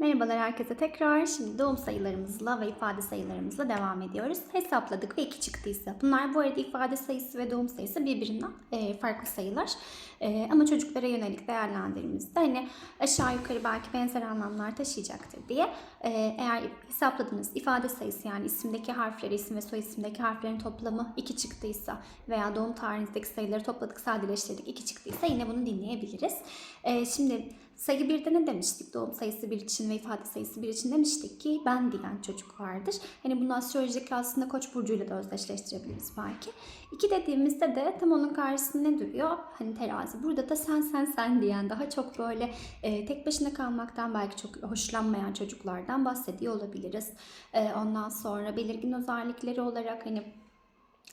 Merhabalar herkese tekrar. Şimdi doğum sayılarımızla ve ifade sayılarımızla devam ediyoruz. Hesapladık ve 2 çıktıysa. Bunlar bu arada ifade sayısı ve doğum sayısı birbirinden e, farklı sayılar. E, ama çocuklara yönelik değerlendirmemizde hani aşağı yukarı belki benzer anlamlar taşıyacaktır diye. E, eğer hesapladığınız ifade sayısı yani isimdeki harfleri, isim ve soy isimdeki harflerin toplamı 2 çıktıysa veya doğum tarihinizdeki sayıları topladık, sadeleştirdik 2 çıktıysa yine bunu dinleyebiliriz. E, şimdi sayı 1'de ne demiştik? Doğum sayısı 1 için ve ifade sayısı 1 için demiştik ki ben diyen çocuk vardır. Hani bunu astrolojik aslında koç burcuyla da özdeşleştirebiliriz belki. 2 dediğimizde de tam onun karşısında ne duruyor? Hani terazi. Burada da sen sen sen diyen daha çok böyle e, tek başına kalmaktan belki çok hoşlanmayan çocuklardan bahsediyor olabiliriz. E, ondan sonra belirgin özellikleri olarak hani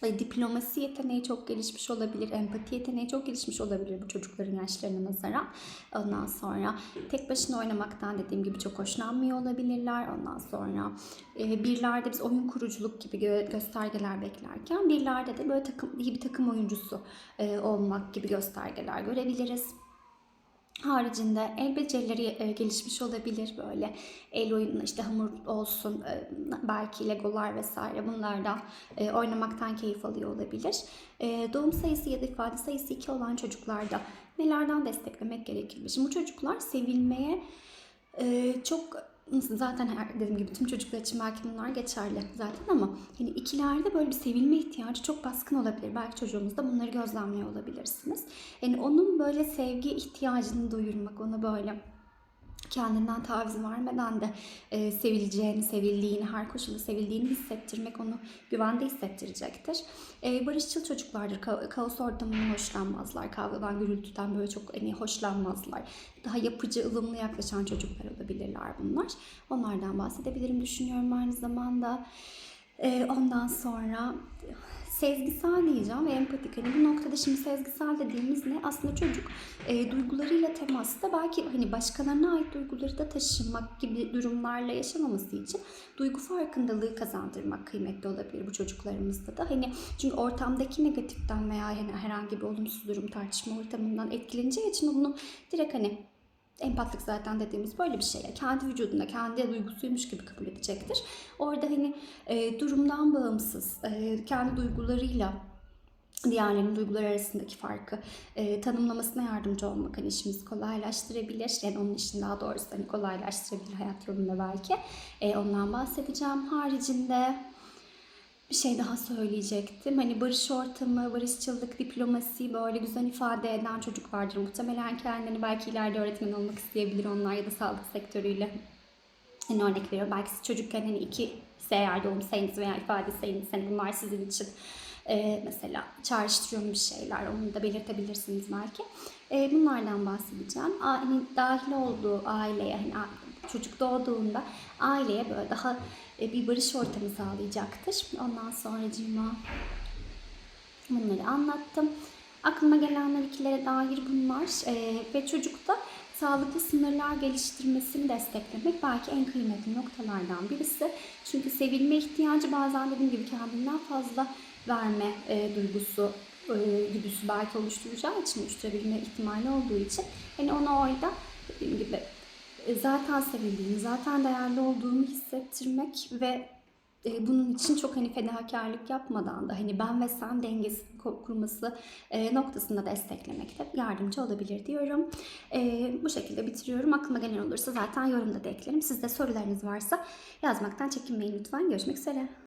diplomasi yeteneği çok gelişmiş olabilir, empati yeteneği çok gelişmiş olabilir bu çocukların yaşlarına nazaran. Ondan sonra tek başına oynamaktan dediğim gibi çok hoşlanmıyor olabilirler. Ondan sonra e, birlerde biz oyun kuruculuk gibi gö- göstergeler beklerken birlerde de böyle takım iyi bir takım oyuncusu e, olmak gibi göstergeler görebiliriz. Haricinde el becerileri e, gelişmiş olabilir böyle el oyunu işte hamur olsun e, belki legolar vesaire bunlardan e, oynamaktan keyif alıyor olabilir. Doğum sayısı ya da ifade sayısı 2 olan çocuklarda nelerden desteklemek gerekir? Şimdi bu çocuklar sevilmeye çok zaten her, dediğim gibi tüm çocuklar için belki bunlar geçerli zaten ama hani ikilerde böyle bir sevilme ihtiyacı çok baskın olabilir. Belki çocuğunuzda bunları gözlemliyor olabilirsiniz. Yani onun böyle sevgi ihtiyacını duyurmak, ona böyle kendinden taviz vermeden de e, sevileceğini, sevildiğini, her koşulda sevildiğini hissettirmek onu güvende hissettirecektir. E, barışçıl çocuklardır. Ka- kaos ortamından hoşlanmazlar. Kavgadan, gürültüden böyle çok hani hoşlanmazlar. Daha yapıcı, ılımlı yaklaşan çocuklar olabilirler bunlar. Onlardan bahsedebilirim düşünüyorum aynı zamanda. E, ondan sonra sezgisel diyeceğim ve empatik. Hani bu noktada şimdi sezgisel dediğimiz ne? Aslında çocuk e, duygularıyla temasta belki hani başkalarına ait duyguları da taşımak gibi durumlarla yaşamaması için duygu farkındalığı kazandırmak kıymetli olabilir bu çocuklarımızda da. Hani çünkü ortamdaki negatiften veya hani herhangi bir olumsuz durum tartışma ortamından etkileneceği için bunu direkt hani Empatlık zaten dediğimiz böyle bir şey. Kendi vücudunda, kendi duygusuymuş gibi kabul edecektir. Orada hani e, durumdan bağımsız, e, kendi duygularıyla diğerlerinin duyguları arasındaki farkı e, tanımlamasına yardımcı olmak hani işimizi kolaylaştırabilir. Yani onun için daha doğrusu hani kolaylaştırabilir hayat yolunda belki. E, ondan bahsedeceğim. Haricinde bir şey daha söyleyecektim. Hani barış ortamı, barışçılık, diplomasi böyle güzel ifade eden çocuk vardır. Muhtemelen kendini belki ileride öğretmen olmak isteyebilir onlar ya da sağlık sektörüyle. Hani örnek veriyorum. Belki siz çocukken hani iki eğer doğum sayınız veya ifade sayınız hani bunlar sizin için e, mesela çağrıştırıyor bir şeyler. Onu da belirtebilirsiniz belki. E, bunlardan bahsedeceğim. A, hani dahil olduğu aileye hani çocuk doğduğunda aileye böyle daha e, bir barış ortamı sağlayacaktır. Ondan sonra cima bunları anlattım. Aklıma gelenler ikilere dair bunlar e, ve çocukta sağlıklı sınırlar geliştirmesini desteklemek belki en kıymetli noktalardan birisi. Çünkü sevilme ihtiyacı bazen dediğim gibi kendinden fazla verme e, duygusu e, güdüsü belki oluşturacağı için oluşturabilme ihtimali olduğu için hani ona orada dediğim gibi zaten sevildiğini, zaten değerli olduğunu hissettirmek ve e, bunun için çok hani fedakarlık yapmadan da hani ben ve sen dengesini kurması e, noktasında desteklemek de yardımcı olabilir diyorum. E, bu şekilde bitiriyorum. Aklıma gelen olursa zaten yorumda da eklerim. Sizde sorularınız varsa yazmaktan çekinmeyin lütfen. Görüşmek üzere.